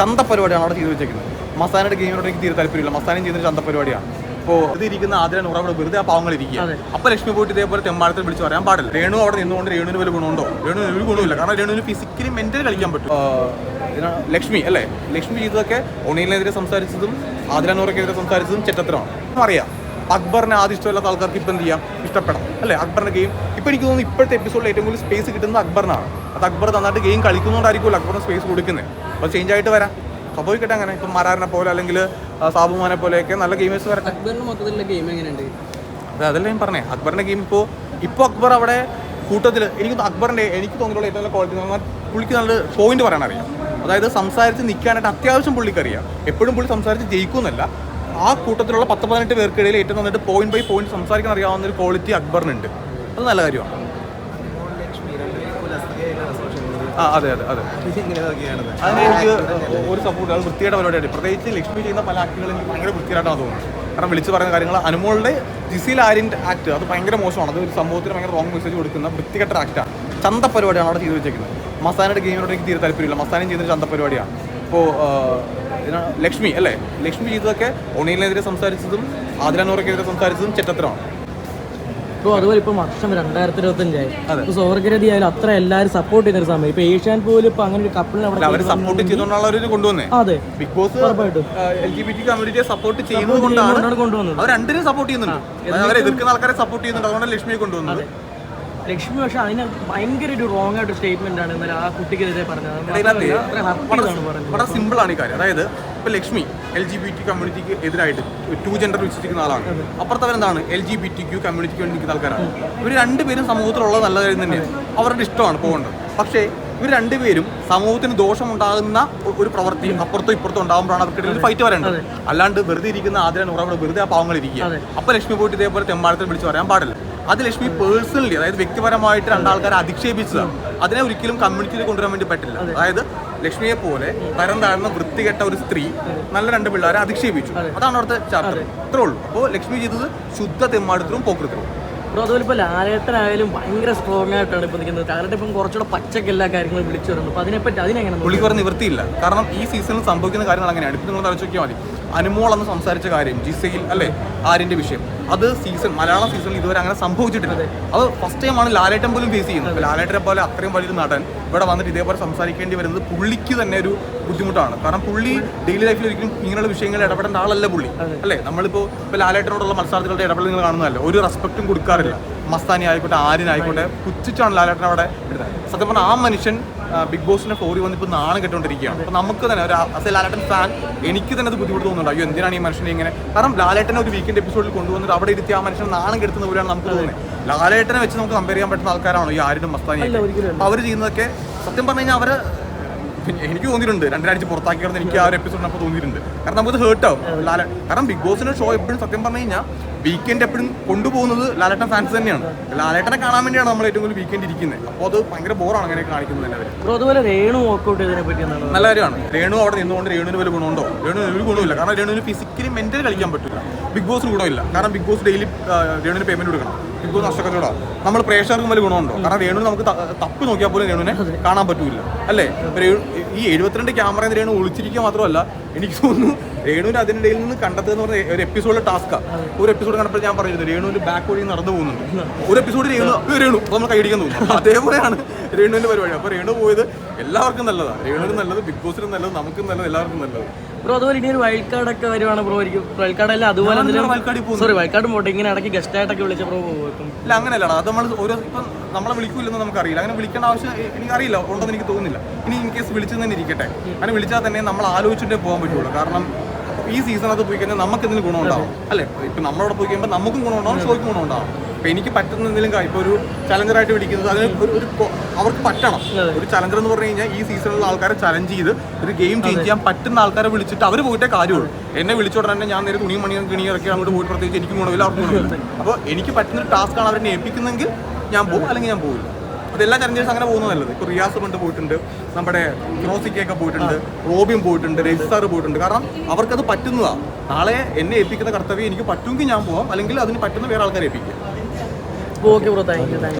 ചന്ത പരിപാടിയാണ് അവിടെ ചെയ്തു വെച്ചേക്കുന്നത് മസാനയുടെ ഗെയിമിനോട് എനിക്ക് തീരെ താല്പര്യമില്ല. മസാനയും ചെയ്യുന്ന ചന്ത പരിപാടിയാണ് അപ്പോൾ ഇത് ഇരിക്കുന്ന ആദ്യം ഉറവിടെ വെറുതെ ആ പാവങ്ങൾ ഇരിക്കുക അപ്പൊ ലക്ഷ്മി പോയിട്ട് ഇതേപോലെ തെമ്മാടത്തിൽ വിളിച്ച് പറയാൻ പാടില്ല. രേണു അവിടെ നിന്നുകൊണ്ട് രേണുവിന് വലിയ ഗുണമുണ്ടോ? രേണു ഒരു ഗുണമില്ല കാരണം രേണുവിന് ഫിസിക്കലി മെന്റലി കളിക്കാൻ പറ്റും. ലക്ഷ്മി അല്ലേ? ലക്ഷ്മി ചെയ്തതൊക്കെ ഒണീലിനെതിരെ സംസാരിച്ചതും ആദിലാനൂറക്കെതിരെ സംസാരിച്ചതും ചെറ്റത്തരമാണ്. അറിയാം അക്ബറിനെ ആദ്യം ഇഷ്ടമില്ലാത്ത ആൾക്കാർക്ക് ഇപ്പം എന്ത് ചെയ്യാം? ഇഷ്ടപ്പെടാം. അല്ലേ? അക്ബറിന്റെ ഗെയിം ഇപ്പോൾ എനിക്ക് തോന്നുന്നു ഇപ്പോഴത്തെ എപ്പിസോഡിൽ ഏറ്റവും കൂടുതൽ സ്പേസ് കിട്ടുന്നത് അക്ബറിനാണ്. അത് അക്ബർ നന്നായിട്ട് ഗെയിം കളിക്കുന്നതുകൊണ്ടായിരിക്കും അക്ബറിന് സ്പേസ് കൊടുക്കുന്നത്. അപ്പോൾ ചേഞ്ച് ആയിട്ട് വരാം. സംഭവിക്കട്ടെ അങ്ങനെ. ഇപ്പം മരാറിനെ പോലെ അല്ലെങ്കിൽ സാബുമാനെ പോലെയൊക്കെ നല്ല ഗെയിമേഴ്സ് വരട്ടെ. അക്ബറിന് മൊത്തത്തിലുള്ള ഗെയിം എങ്ങനെയുണ്ട്? അതെ അതെല്ലാം ഞാൻ പറഞ്ഞേ. അക്ബറിന്റെ ഗെയിം ഇപ്പോൾ ഇപ്പോൾ അക്ബർ അവിടെ കൂട്ടത്തിൽ എനിക്ക് അക്ബറിന്റെ എനിക്ക് തോന്നിയിട്ടുള്ള ഏറ്റവും നല്ല ക്വാളിറ്റി എന്ന് പറഞ്ഞാൽ പുള്ളിക്ക് നല്ല പോയിന്റ് പറയാനറിയാം. അതായത് സംസാരിച്ച് നിൽക്കാനായിട്ട് അത്യാവശ്യം പുള്ളിക്കറിയാം എപ്പോഴും പുള്ളി സംസാരിച്ച് ജയിക്കുമെന്നല്ല. ആ കൂട്ടത്തിലുള്ള പത്ത് പതിനെട്ട് പേർക്കിടയിൽ ഏറ്റവും നന്നായിട്ട് പോയിന്റ് ബൈ പോയിന്റ് സംസാരിക്കാൻ അറിയാവുന്ന ഒരു ക്വാളിറ്റി അക്ബറിനുണ്ട്. അത് നല്ല കാര്യമാണ്. ആ അതെ അതെ അതെ. അതിന് എനിക്ക് ഒരു സപ്പോർട്ട് അത് വൃത്തിയുടെ പരിപാടിയാണ്. പ്രത്യേകിച്ച് ലക്ഷ്മി ചെയ്യുന്ന പല ആക്ടുകളും എനിക്ക് ഭയങ്കര വൃത്തിയായിട്ടാണ് തോന്നുന്നത്. കാരണം വിളിച്ചു പറയുന്ന കാര്യങ്ങൾ അനുമോളുടെ ജിസിൽ ആര്യന്റെ ആക്ട് അത് ഭയങ്കര മോശമാണ്. അത് ഒരു സമൂഹത്തിന് ഭയങ്കര റോങ് മെസ്സേജ് കൊടുക്കുന്ന വൃത്തികെട്ട ആക്റ്റാണ് ചന്ത പരിപാടിയാണ് അവിടെ ചെയ്തു വെച്ചേക്കുന്നത്. മസാനയുടെ ഗെയിമിനോട് എനിക്ക് തീരെ താല്പര്യമില്ല. മസാനയും ചെയ്യുന്ന ചന്ത പരിപാടിയാണ്. ഇപ്പോൾ ലക്ഷ്മി അല്ലേ? ലക്ഷ്മി ചെയ്തതൊക്കെ ഒണീലിനെതിരെ സംസാരിച്ചതും ആതിരാനോറക്കെതിരെ സംസാരിച്ചതും ചെറ്റത്തരമാണ്. ഇപ്പോൾ അതുപോലെ ഇപ്പോൾ വർഷം രണ്ടായിരത്തി ഇരുപത്തഞ്ചായി. ഇപ്പോൾ സ്വർഗരതി ആയാലും അത്ര എല്ലാവരും സപ്പോർട്ട് ചെയ്യുന്ന ഒരു സമയം. ഇപ്പോൾ ഏഷ്യാൻ പോലും ഇപ്പോൾ അങ്ങനെ ഒരു കപ്പിളിനെ അവിടെ സപ്പോർട്ട് ചെയ്തുകൊണ്ടുള്ള കൊണ്ടുവന്നേ. അതെ. ബിഗ് ബോസ് കമ്മ്യൂണിറ്റിയെ സപ്പോർട്ട് ചെയ്യുന്നത് കൊണ്ടാണ് കൊണ്ടുവന്നത്. അവർ രണ്ടിനും സപ്പോർട്ട് ചെയ്യുന്നുണ്ട്. അവരെ എതിർക്കുന്ന ആൾക്കാരെ സപ്പോർട്ട് ചെയ്യുന്നുണ്ട്. അതുകൊണ്ട് ലക്ഷ്മിയെ കൊണ്ടുവന്നത്. ലക്ഷ്മി പക്ഷെ അതിന് ഭയങ്കര ഒരു റോങ് ആയിട്ട് സ്റ്റേറ്റ്മെന്റ് ആണ് ഇന്നലെ ആ കുട്ടിക്കെതിരെ പറഞ്ഞത്. വളരെ സിമ്പിൾ ആണ് ഈ കാര്യം. അതായത് ഇപ്പൊ Lakshmi L G B T കമ്മ്യൂണിറ്റിക്ക് എതിരായിട്ട് ടു ജെൻഡർ വിശ്വസിക്കുന്ന ആളാണ്. അപ്പുറത്തവർ എന്താണ് L G B T Q കമ്മ്യൂണിറ്റിക്ക് വേണ്ടി നിൽക്കുന്ന ആൾക്കാരാണ്. ഇവർ രണ്ടുപേരും സമൂഹത്തിലുള്ളത് നല്ല കാര്യം തന്നെയാണ്. അവരുടെ ഇഷ്ടമാണ് പോകേണ്ടത്. പക്ഷേ ഇവർ രണ്ടുപേരും സമൂഹത്തിന് ദോഷമുണ്ടാകുന്ന ഒരു പ്രവൃത്തി അപ്പുറത്തും ഇപ്പുറത്തും ഉണ്ടാകുമ്പോഴാണ് അവർക്കിടയിൽ ഒരു ഫൈറ്റ് വരേണ്ടത്. അല്ലാണ്ട് വെറുതെ ഇരിക്കുന്ന ആദ്യം നൂറവിടെ വെറുതെ ആ പാവങ്ങൾ ഇരിക്കുക. അപ്പൊ ലക്ഷ്മി പോയിട്ട് ഇതേപോലെ തെമ്മാടത്തിൽ വിളിച്ച് പറയാൻ പാടില്ല. അത് ലക്ഷ്മി പേഴ്സണലി അതായത് വ്യക്തിപരമായിട്ട് രണ്ടാൾക്കാരെ അധിക്ഷേപിച്ചതാണ് അതിനെ ഒരിക്കലും കമ്മ്യൂണിറ്റിയിൽ കൊണ്ടുവരാൻ വേണ്ടി പറ്റില്ല. അതായത് ലക്ഷ്മിയെ പോലെ തരം താഴ്ന്ന വൃത്തികെട്ട ഒരു സ്ത്രീ നല്ല രണ്ട് പിള്ളേരെ അധിക്ഷേപിച്ചു. അതാണ് അവിടുത്തെ ചാപ്റ്റർ ഇത്രേ ഉള്ളൂ. അപ്പോൾ ലക്ഷ്മി ചെയ്തത് ശുദ്ധ തെമ്മാടത്തിലും പോക്കൃത്തിലും അപ്പോൾ അതുപോലെ ഇപ്പോൾ ലാലേട്ടനായാലും ഭയങ്കര സ്ട്രോങ് ആയിട്ടാണ് ഇപ്പോൾ നിൽക്കുന്നത്. ലാലേട്ടൻ ഇപ്പം കുറച്ചുകൂടെ പച്ചക്ക് എല്ലാ കാര്യങ്ങളും വിളിച്ചു വരുന്നുണ്ട് അപ്പോൾ അതിനെപ്പറ്റി അതിനെങ്ങനെ? പുള്ളിക്ക് പറഞ്ഞ നിവൃത്തിയില്ല. കാരണം ഈ സീസണിൽ സംഭവിക്കുന്ന കാര്യങ്ങൾ അങ്ങനെയാണ്. ഇപ്പം നിങ്ങൾ തലച്ചു നോക്കിയാൽ മതി. അനുമോൾ അന്ന് സംസാരിച്ച കാര്യം ജിസയിൽ അല്ലേ ആര്യന്റെ വിഷയം. അത് സീസൺ മലയാള സീസണിൽ ഇതുവരെ അങ്ങനെ സംഭവിച്ചിട്ടില്ല അത് ഫസ്റ്റ് ടൈം ആണ് ലാലേട്ടൻ പോലും ഫേസ് ചെയ്യുന്നത്. ലാലേട്ടനെ പോലെ അത്രയും വലിയൊരു നടൻ ഇവിടെ വന്നിട്ട് ഇതേപോലെ സംസാരിക്കേണ്ടി വരുന്നത് പുള്ളിക്ക് തന്നെ ഒരു ബുദ്ധിമുട്ടാണ്. കാരണം പുള്ളി ഡെയിലി ലൈഫിൽ ഒരിക്കലും ഇങ്ങനെയുള്ള വിഷയങ്ങളിൽ ഇടപെടേണ്ട ആളല്ല പുള്ളി. അല്ലേ? നമ്മളിപ്പോ ഇപ്പോൾ ലാലേട്ടനോടുള്ള മത്സരാർത്ഥികളുടെ ഇടപെടൽ നിങ്ങൾ കാണുന്നതല്ല? ഒരു റെസ്പെക്റ്റും കൊടുക്കാറില്ല. മസ്താനി ആയിക്കോട്ടെ ആര്യനായിക്കോട്ടെ പുച്ഛിച്ചാണ് ലാലേട്ടൻ അവിടെ ഇടുന്നത് സത്യം പറഞ്ഞാൽ ആ മനുഷ്യൻ ബിഗ് ബോസിന്റെ ഫ്ലോറി വന്നിപ്പോൾ നാണം കെട്ടുകൊണ്ടിരിക്കുകയാണ്. അപ്പോൾ നമുക്ക് തന്നെ ഒരു അസേ ലാലേട്ടൻ ഫാൻ എനിക്ക് തന്നെ അത് ബുദ്ധിമുട്ട് തോന്നുന്നുണ്ട്. അയ്യോ എന്തിനാണ് ഈ മനുഷ്യനെ ഇങ്ങനെ? കാരണം ലാലേട്ടനെ ഒരു വീക്കെൻഡ് എപ്പിസോഡിൽ കൊണ്ടുവന്നിട്ട് അവിടെ ഇരുത്തി ആ മനുഷ്യൻ നാണം കെടുത്തുന്ന പോലെയാണ് നമുക്ക് തോന്നുന്നത്. ലാലേട്ടനെ വെച്ച് നമുക്ക് കമ്പയർ ചെയ്യാൻ പറ്റുന്ന ആൾക്കാരാണോ ഈ ആരും മസ്താനി അവർ ചെയ്യുന്നതൊക്കെ സത്യം പറഞ്ഞു കഴിഞ്ഞാൽ അവർ എനിക്ക് തോന്നിയിട്ടുണ്ട്. രണ്ടാഴ്ച കിടന്ന് എനിക്ക് ആ ഒരു എപ്പിസോഡിനപ്പോൾ തോന്നിയിട്ടുണ്ട്. കാരണം നമുക്ക് ഹേർട്ട് ആവും. ലാല കാരണം ബിഗ് ബോസിന്റെ ഷോ എപ്പോഴും സത്യം പറഞ്ഞു കഴിഞ്ഞാൽ വീക്കെൻഡ് എപ്പോഴും കൊണ്ടുപോകുന്നത് ലാലേട്ടൻ ഫാൻസ് തന്നെയാണ്. ലാലേട്ടനെ കാണാൻ വേണ്ടിയാണ് നമ്മൾ ഏറ്റവും കൂടുതൽ വീക്കെൻഡ് ഇരിക്കുന്നത്. അപ്പോൾ അത് ഭയങ്കര ബോറാണ് അങ്ങനെ കാണിക്കുന്നത് തന്നെ അവർ അതുപോലെ രേണു വർക്കൗട്ട് ചെയ്തതിനെ പറ്റി നല്ല കാര്യമാണ്. രേണു അവിടെ നിന്നുകൊണ്ട് രേണുവിന് വലിയ ഗുണമുണ്ടോ? രേണു ഒരു ഗുണമില്ല കാരണം രേണുവിന് ഫിസിക്കലി മെന്റലി കളിക്കാൻ പറ്റില്ല ബിഗ് ബോസിന് ഗുണമില്ല. കാരണം ബിഗ് ബോസ് ഡെയിലി രേണുവിന് പേയ്മെന്റ് കൊടുക്കണം. ബിഗ് ബോസ് നഷ്ടക്കച്ചവടമാണ് നമ്മൾ പ്രേക്ഷകർക്ക് വലിയ ഗുണമുണ്ടോ? കാരണം രേണു നമുക്ക് തപ്പ് നോക്കിയാൽ പോലും രേണുവിനെ കാണാൻ പറ്റൂല അല്ലേ? ഈ എഴുപത്തിരണ്ട് ക്യാമറ രേണു ഒളിച്ചിരിക്കുക മാത്രമല്ല എനിക്ക് തോന്നുന്നു രേണുവിന് അതിനിടയിൽ നിന്ന് കണ്ടെത്തുക എന്ന് പറഞ്ഞ ഒരു എപ്പിസോഡിലെ ടാസ്ക്കാണ് ഒരു എപ്പിസോഡ് കണ്ടപ്പോൾ ഞാൻ പറഞ്ഞിരുന്നു രേണുവിന്റെ ബാക്ക് വഴി നടന്നു പോകുന്നുണ്ട്. ഒരു എപ്പിസോഡ് രേണു "ഏ, രേണു നമ്മൾ കൈയടിക്കാൻ തോന്നുന്നു. അതേപോലെയാണ് രേണുവിന്റെ പരിപാടി. അപ്പോൾ രേണു പോയത് എല്ലാവർക്കും നല്ലതാണ് രേണുവിന് നല്ലത് ബിഗ് ബോസിനും നല്ലത് നമുക്കും നല്ലത് എല്ലാവർക്കും നല്ലത്. ബ്രോ അതുപോലെ ഇനി ഒരു വയൽക്കാട് ഒക്കെ വരുവാണ് ബ്രോ എനിക്ക് കാർഡ് അല്ല അതുപോലെ വയൽക്കാടി സോറി വയൽക്കാട് പോട്ടെ. ഇങ്ങനെ ഇടയ്ക്ക് ഗസ്റ്റ് ആയിട്ടൊക്കെ വിളിച്ച ബ്രോ ഇല്ല അങ്ങനെയല്ലടാ. അത് നമ്മൾ ഓരോ ഇപ്പം നമ്മളെ വിളിക്കൂലെന്ന് നമുക്കറിയില്ല. അങ്ങനെ വിളിക്കേണ്ട ആവശ്യം എനിക്ക് എനിക്കറിയില്ല. ഉണ്ടെന്ന് എനിക്ക് തോന്നുന്നില്ല. ഇനി ഇൻ കേസ് വിളിച്ചു തന്നെ ഇരിക്കട്ടെ. അങ്ങനെ വിളിച്ചാൽ തന്നെ നമ്മൾ ആലോചിച്ചിട്ടേ പോകാൻ പറ്റുള്ളൂ. കാരണം ഈ സീസണൊക്കെ പോയി കഴിഞ്ഞാൽ നമുക്ക് എന്തെങ്കിലും ഗുണമുണ്ടാവും അല്ലേ? ഇപ്പം നമ്മളവിടെ പോയി കഴിയുമ്പോൾ നമുക്കും ഗുണമുണ്ടാവും ഷോയ്ക്കും ഗുണമുണ്ടാവും ഇപ്പം എനിക്ക് പറ്റുന്ന എന്തെങ്കിലും കാര്യം ഇപ്പോൾ ഒരു ചലഞ്ചറായിട്ട് വിളിക്കുന്നത് അതിന് ഒരു ഒരു അവർക്ക് പറ്റണം. ഒരു ചലഞ്ചർ എന്ന് പറഞ്ഞു കഴിഞ്ഞാൽ ഈ സീസണിലുള്ള ആൾക്കാരെ ചലഞ്ച് ചെയ്ത് ഒരു ഗെയിം ചേഞ്ച് ചെയ്യാൻ പറ്റുന്ന ആൾക്കാരെ വിളിച്ചിട്ട് അവർ പോയിട്ടേ കാര്യമുള്ളൂ. എന്നെ വിളിച്ചോടെ തന്നെ ഞാൻ നേരെ തുണിയും മണിയും കിണിയും ഇറക്കി അങ്ങോട്ട് പോയിട്ട് പ്രത്യേകിച്ച് എനിക്ക് ഗുണമില്ല അവർക്ക് ഗുണമില്ല. അപ്പോൾ എനിക്ക് പറ്റുന്ന ഒരു ടാസ്ക്കാണ് അവരെ ഏൽപ്പിക്കുന്നെങ്കിൽ ഞാൻ പോകും അല്ലെങ്കിൽ ഞാൻ പോകില്ല അതെല്ലാ ചലഞ്ചേഴ്സ് അങ്ങനെ പോകുന്നത് നല്ലത്. ഇപ്പോൾ റിയാസ് കൊണ്ട് പോയിട്ടുണ്ട് നമ്മുടെ ഫിറോസിക്കൊക്കെ പോയിട്ടുണ്ട് റോബിയും പോയിട്ടുണ്ട് രജിസ്റ്റാർ സാറ് പോയിട്ടുണ്ട്. കാരണം അവർക്കത് പറ്റുന്നതാണ് നാളെ എന്നെ ഏൽപ്പിക്കുന്ന കർത്തവ്യം എനിക്ക് പറ്റുമെങ്കിൽ ഞാൻ പോകാം അല്ലെങ്കിൽ അതിന് പറ്റുന്ന വേറെ ആൾക്കാരെ ഏൽപ്പിക്കും. okay bro thank you thank